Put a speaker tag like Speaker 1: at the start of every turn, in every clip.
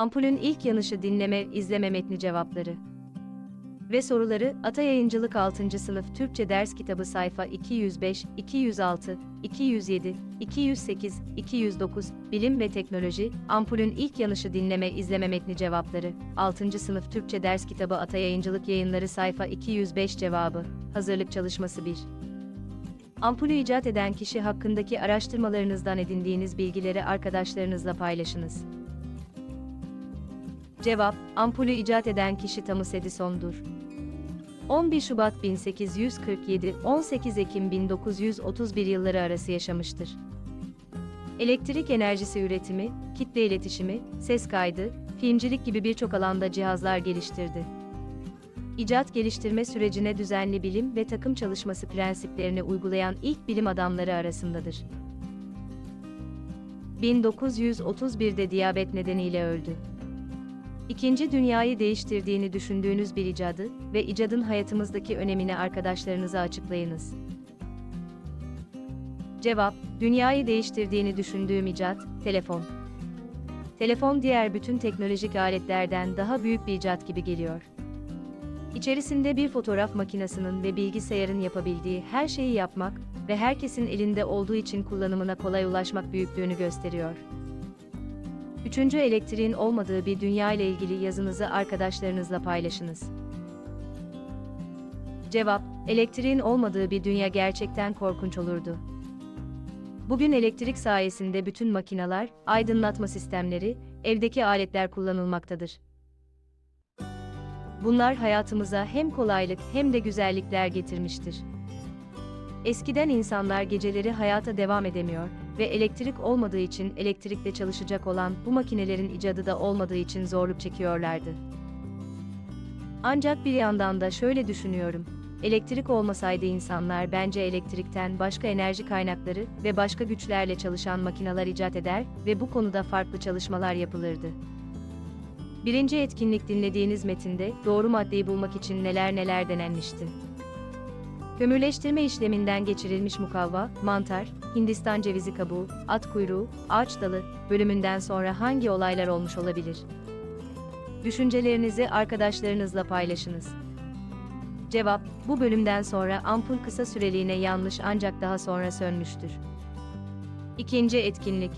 Speaker 1: Ampulün ilk yanışı dinleme, izleme metni cevapları. Ve soruları Ata Yayıncılık 6. Sınıf Türkçe Ders Kitabı sayfa 205, 206, 207, 208, 209, Bilim ve Teknoloji, Ampulün ilk yanışı dinleme, izleme metni cevapları, 6. Sınıf Türkçe Ders Kitabı Ata Yayıncılık Yayınları sayfa 205 cevabı, hazırlık çalışması 1. Ampulü icat eden kişi hakkındaki araştırmalarınızdan edindiğiniz bilgileri arkadaşlarınızla paylaşınız. Cevap, ampulü icat eden kişi Thomas Edison'dur. 11 Şubat 1847, 18 Ekim 1931 yılları arası yaşamıştır. Elektrik enerjisi üretimi, kitle iletişimi, ses kaydı, filmcilik gibi birçok alanda cihazlar geliştirdi. İcat geliştirme sürecine düzenli bilim ve takım çalışması prensiplerini uygulayan ilk bilim adamları arasındadır. 1931'de diyabet nedeniyle öldü. İkinci dünyayı değiştirdiğini düşündüğünüz bir icadı ve icadın hayatımızdaki önemini arkadaşlarınıza açıklayınız. Cevap, dünyayı değiştirdiğini düşündüğüm icat, telefon. Telefon diğer bütün teknolojik aletlerden daha büyük bir icat gibi geliyor. İçerisinde bir fotoğraf makinesinin ve bilgisayarın yapabildiği her şeyi yapmak ve herkesin elinde olduğu için kullanımına kolay ulaşmak büyüklüğünü gösteriyor. Üçüncü elektriğin olmadığı bir dünya ile ilgili yazınızı arkadaşlarınızla paylaşınız. Cevap, elektriğin olmadığı bir dünya gerçekten korkunç olurdu. Bugün elektrik sayesinde bütün makineler, aydınlatma sistemleri, evdeki aletler kullanılmaktadır. Bunlar hayatımıza hem kolaylık hem de güzellikler getirmiştir. Eskiden insanlar geceleri hayata devam edemiyor ve elektrik olmadığı için elektrikle çalışacak olan bu makinelerin icadı da olmadığı için zorluk çekiyorlardı. Ancak bir yandan da şöyle düşünüyorum. Elektrik olmasaydı insanlar bence elektrikten başka enerji kaynakları ve başka güçlerle çalışan makineler icat eder ve bu konuda farklı çalışmalar yapılırdı. Birinci etkinlik dinlediğiniz metinde doğru maddeyi bulmak için neler neler denenmişti. Kömürleştirme işleminden geçirilmiş mukavva, mantar, Hindistan cevizi kabuğu, at kuyruğu, ağaç dalı bölümünden sonra hangi olaylar olmuş olabilir? Düşüncelerinizi arkadaşlarınızla paylaşınız. Cevap, bu bölümden sonra ampul kısa süreliğine yanmış ancak daha sonra sönmüştür. İkinci etkinlik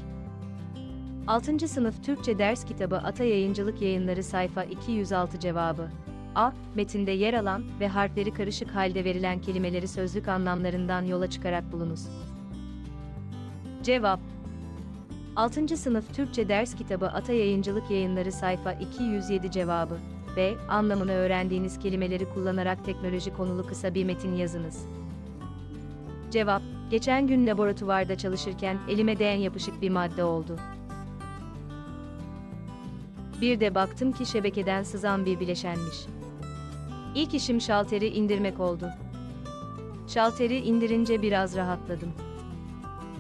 Speaker 1: 6. sınıf Türkçe ders kitabı Ata Yayıncılık Yayınları sayfa 206 cevabı. A. Metinde yer alan ve harfleri karışık halde verilen kelimeleri sözlük anlamlarından yola çıkarak bulunuz. Cevap 6. sınıf Türkçe ders kitabı Ata Yayıncılık Yayınları sayfa 207 cevabı. B. Anlamını öğrendiğiniz kelimeleri kullanarak teknoloji konulu kısa bir metin yazınız. Cevap Geçen gün laboratuvarda çalışırken elime değen yapışık bir madde oldu. Bir de baktım ki şebekeden sızan bir bileşenmiş. İlk işim şalteri indirmek oldu. Şalteri indirince biraz rahatladım.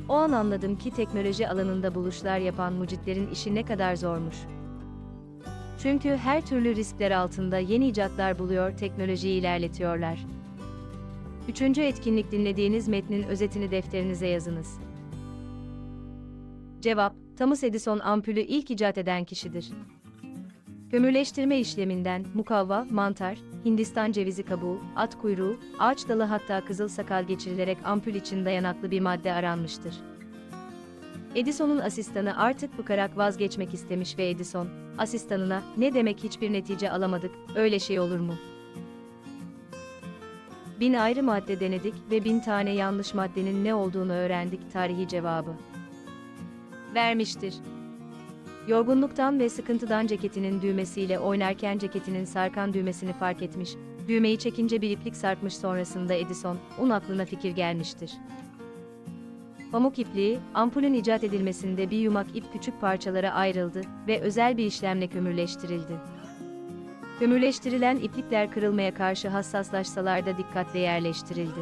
Speaker 1: O an anladım ki teknoloji alanında buluşlar yapan mucitlerin işi ne kadar zormuş. Çünkü her türlü riskler altında yeni icatlar buluyor, teknolojiyi ilerletiyorlar. Üçüncü etkinlik dinlediğiniz metnin özetini defterinize yazınız. Cevap, Thomas Edison ampulü ilk icat eden kişidir. Kömürleştirme işleminden mukavva, mantar, Hindistan cevizi kabuğu, at kuyruğu, ağaç dalı hatta kızıl sakal geçirilerek ampul için dayanaklı bir madde aranmıştır. Edison'un asistanı artık bıkarak vazgeçmek istemiş ve Edison, asistanına ne demek hiçbir netice alamadık, öyle şey olur mu? Bin ayrı madde denedik ve bin tane yanlış maddenin ne olduğunu öğrendik tarihi cevabı. Vermiştir. Yorgunluktan ve sıkıntıdan ceketinin düğmesiyle oynarken ceketinin sarkan düğmesini fark etmiş, düğmeyi çekince bir iplik sarkmış sonrasında Edison, un aklına fikir gelmiştir. Pamuk ipliği, ampulün icat edilmesinde bir yumak ip küçük parçalara ayrıldı ve özel bir işlemle kömürleştirildi. Kömürleştirilen iplikler kırılmaya karşı hassaslaşsalar da dikkatle yerleştirildi.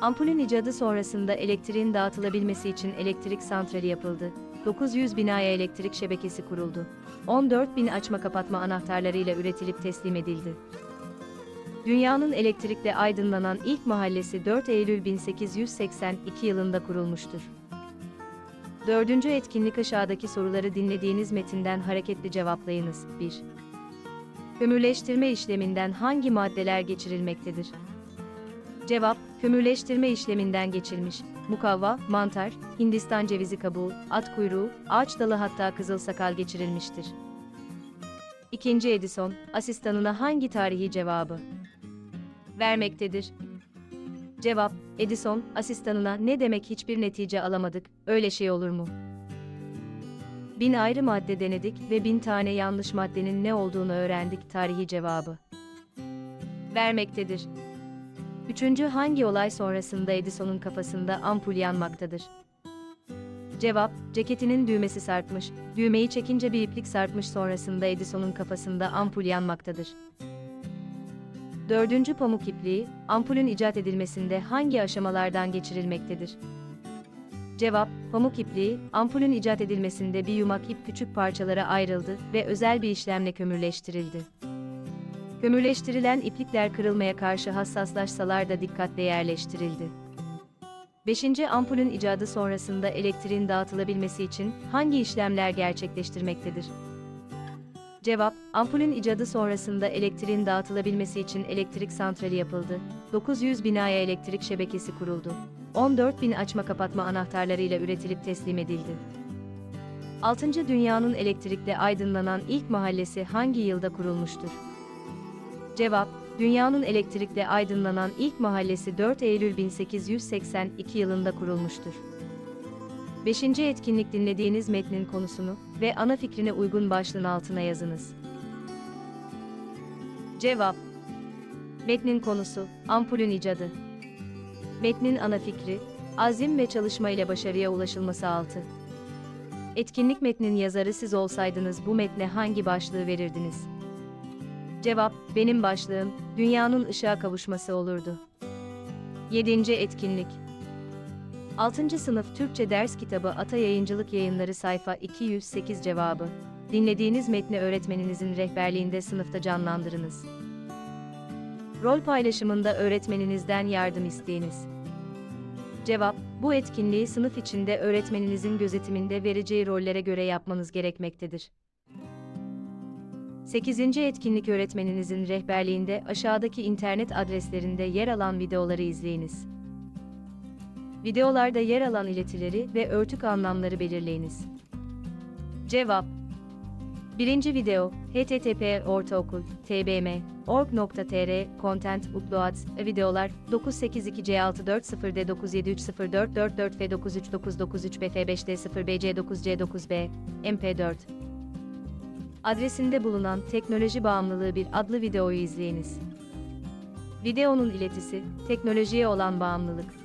Speaker 1: Ampulün icadı sonrasında elektriğin dağıtılabilmesi için elektrik santrali yapıldı. 900 binaya elektrik şebekesi kuruldu. 14 bin açma kapatma anahtarlarıyla üretilip teslim edildi. Dünyanın elektrikle aydınlanan ilk mahallesi 4 Eylül 1882 yılında kurulmuştur. Dördüncü etkinlik aşağıdaki soruları dinlediğiniz metinden hareketli cevaplayınız. 1. Kömürleştirme işleminden hangi maddeler geçirilmektedir? Cevap, kömürleştirme işleminden geçilmiş, mukavva, mantar, Hindistan cevizi kabuğu, at kuyruğu, ağaç dalı hatta kızıl sakal geçirilmiştir. İkinci Edison, asistanına hangi tarihi cevabı vermektedir? Cevap, Edison, asistanına ne demek hiçbir netice alamadık, öyle şey olur mu? Bin ayrı madde denedik ve bin tane yanlış maddenin ne olduğunu öğrendik tarihi cevabı vermektedir. Üçüncü hangi olay sonrasında Edison'un kafasında ampul yanmaktadır? Cevap, ceketinin düğmesi sarkmış, düğmeyi çekince bir iplik sarkmış sonrasında Edison'un kafasında ampul yanmaktadır. Dördüncü pamuk ipliği, ampulün icat edilmesinde hangi aşamalardan geçirilmektedir? Cevap, pamuk ipliği, ampulün icat edilmesinde bir yumak ip küçük parçalara ayrıldı ve özel bir işlemle kömürleştirildi. Kömürleştirilen iplikler kırılmaya karşı hassaslaşsalar da dikkatle yerleştirildi. 5. Ampulün icadı sonrasında elektriğin dağıtılabilmesi için hangi işlemler gerçekleştirmektedir? Cevap, ampulün icadı sonrasında elektriğin dağıtılabilmesi için elektrik santrali yapıldı, 900 binaya elektrik şebekesi kuruldu, 14 bin açma kapatma anahtarlarıyla üretilip teslim edildi. 6. Dünyanın elektrikle aydınlanan ilk mahallesi hangi yılda kurulmuştur? Cevap, dünyanın elektrikle aydınlanan ilk mahallesi 4 Eylül 1882 yılında kurulmuştur. 5. etkinlik dinlediğiniz metnin konusunu ve ana fikrine uygun başlığın altına yazınız. Cevap Metnin konusu, ampulün icadı. Metnin ana fikri, azim ve çalışma ile başarıya ulaşılması altı. Etkinlik metnin yazarı siz olsaydınız bu metne hangi başlığı verirdiniz? Cevap, benim başlığım, dünyanın ışığa kavuşması olurdu. 7. Etkinlik 6. Sınıf Türkçe Ders Kitabı Ata Yayıncılık Yayınları Sayfa 208 Cevabı Dinlediğiniz metni öğretmeninizin rehberliğinde sınıfta canlandırınız. Rol paylaşımında öğretmeninizden yardım isteyiniz. Cevap, bu etkinliği sınıf içinde öğretmeninizin gözetiminde vereceği rollere göre yapmanız gerekmektedir. 8. etkinlik öğretmeninizin rehberliğinde aşağıdaki internet adreslerinde yer alan videoları izleyiniz. Videolarda yer alan iletileri ve örtük anlamları belirleyiniz. Cevap 1. video http ortaokul tbm org.tr content uploads videolar 982c640d 9730444 f 93993 bf5d 0bc9c9b mp4 adresinde bulunan Teknoloji Bağımlılığı bir adlı videoyu izleyiniz. Videonun iletisi, teknolojiye olan bağımlılık.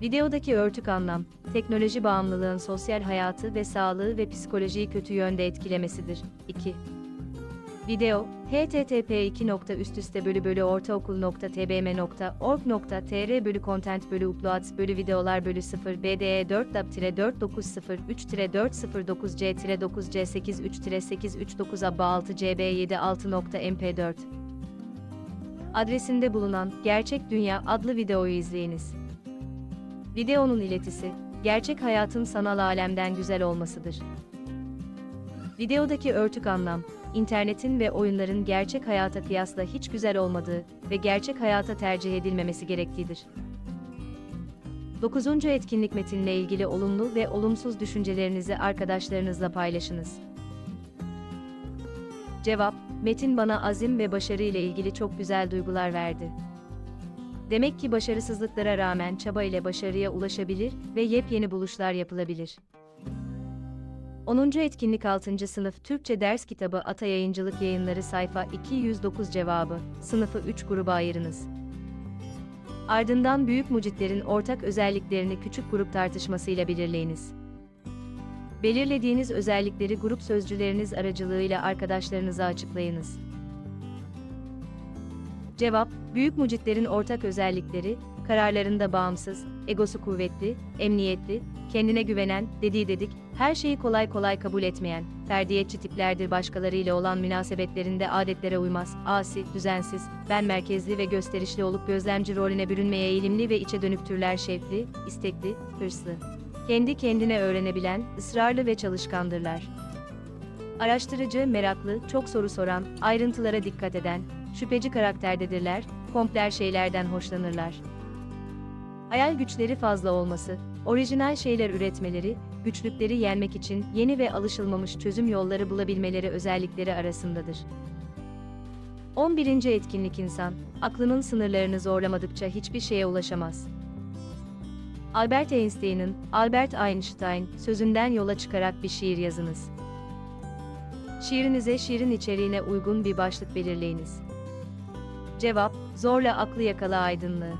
Speaker 1: Videodaki örtük anlam, teknoloji bağımlılığın sosyal hayatı ve sağlığı ve psikolojiyi kötü yönde etkilemesidir. 2. Video, http bölü bölü ortaokul.tbm.org.tr bölü content bölü uploads bölü videolar bölü 0 bde 4 dab 4903 409 c 9 c 83 839 abba 6 cb 7 6.mp4 adresinde bulunan Gerçek Dünya adlı videoyu izleyiniz. Videonun iletisi, gerçek hayatın sanal alemden güzel olmasıdır. Videodaki örtük anlam, internetin ve oyunların gerçek hayata kıyasla hiç güzel olmadığı ve gerçek hayata tercih edilmemesi gerektiğidir. 9. etkinlik metinle ilgili olumlu ve olumsuz düşüncelerinizi arkadaşlarınızla paylaşınız. Cevap, metin bana azim ve başarı ile ilgili çok güzel duygular verdi. Demek ki başarısızlıklara rağmen çaba ile başarıya ulaşabilir ve yepyeni buluşlar yapılabilir. 10. etkinlik 6. sınıf Türkçe ders kitabı Ata Yayıncılık Yayınları sayfa 209 cevabı. Sınıfı 3 gruba ayırınız. Ardından büyük mucitlerin ortak özelliklerini küçük grup tartışmasıyla belirleyiniz. Belirlediğiniz özellikleri grup sözcüleriniz aracılığıyla arkadaşlarınıza açıklayınız. Cevap, büyük mucitlerin ortak özellikleri, kararlarında bağımsız, egosu kuvvetli, emniyetli, kendine güvenen, dediği dedik, her şeyi kolay kolay kabul etmeyen, ferdiyetçi tiplerdir başkalarıyla olan münasebetlerinde adetlere uymaz, asi, düzensiz, ben merkezli ve gösterişli olup gözlemci rolüne bürünmeye eğilimli ve içe dönük türler şevkli, istekli, hırslı. Kendi kendine öğrenebilen, ısrarlı ve çalışkandırlar. Araştırıcı, meraklı, çok soru soran, ayrıntılara dikkat eden, şüpheci karakterdedirler, kompler şeylerden hoşlanırlar. Hayal güçleri fazla olması, orijinal şeyler üretmeleri, güçlükleri yenmek için yeni ve alışılmamış çözüm yolları bulabilmeleri özellikleri arasındadır. 11. etkinlik insan, aklının sınırlarını zorlamadıkça hiçbir şeye ulaşamaz. Albert Einstein'ın, Albert Einstein sözünden yola çıkarak bir şiir yazınız. Şiirinize şiirin içeriğine uygun bir başlık belirleyiniz. Cevap, zorla aklı yakala aydınlığı.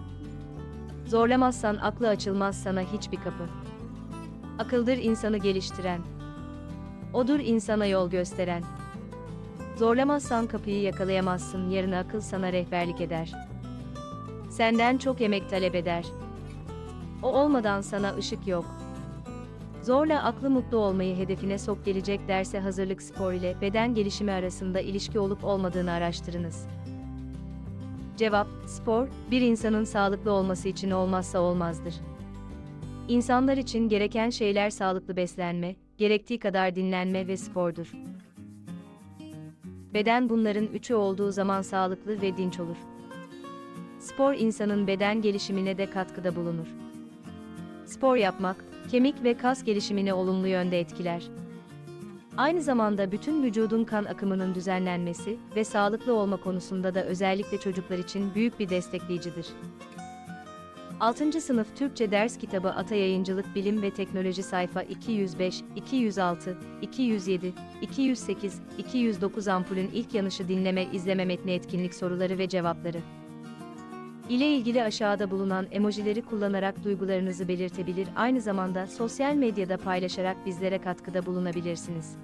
Speaker 1: Zorlamazsan aklı açılmaz sana hiçbir kapı. Akıldır insanı geliştiren. Odur insana yol gösteren. Zorlamazsan kapıyı yakalayamazsın, yarın akıl sana rehberlik eder. Senden çok emek talep eder. O olmadan sana ışık yok. Zorla aklı mutlu olmayı hedefine sok gelecek derse hazırlık spor ile beden gelişimi arasında ilişki olup olmadığını araştırınız. Cevap, spor, bir insanın sağlıklı olması için olmazsa olmazdır. İnsanlar için gereken şeyler sağlıklı beslenme, gerektiği kadar dinlenme ve spordur. Beden bunların üçü olduğu zaman sağlıklı ve dinç olur. Spor insanın beden gelişimine de katkıda bulunur. Spor yapmak, kemik ve kas gelişimini olumlu yönde etkiler. Aynı zamanda bütün vücudun kan akımının düzenlenmesi ve sağlıklı olma konusunda da özellikle çocuklar için büyük bir destekleyicidir. 6. Sınıf Türkçe Ders Kitabı Ata Yayıncılık Bilim ve Teknoloji sayfa 205, 206, 207, 208, 209 ampulün ilk yanışı dinleme izleme metni etkinlik soruları ve cevapları ile ilgili aşağıda bulunan emojileri kullanarak duygularınızı belirtebilir, aynı zamanda sosyal medyada paylaşarak bizlere katkıda bulunabilirsiniz.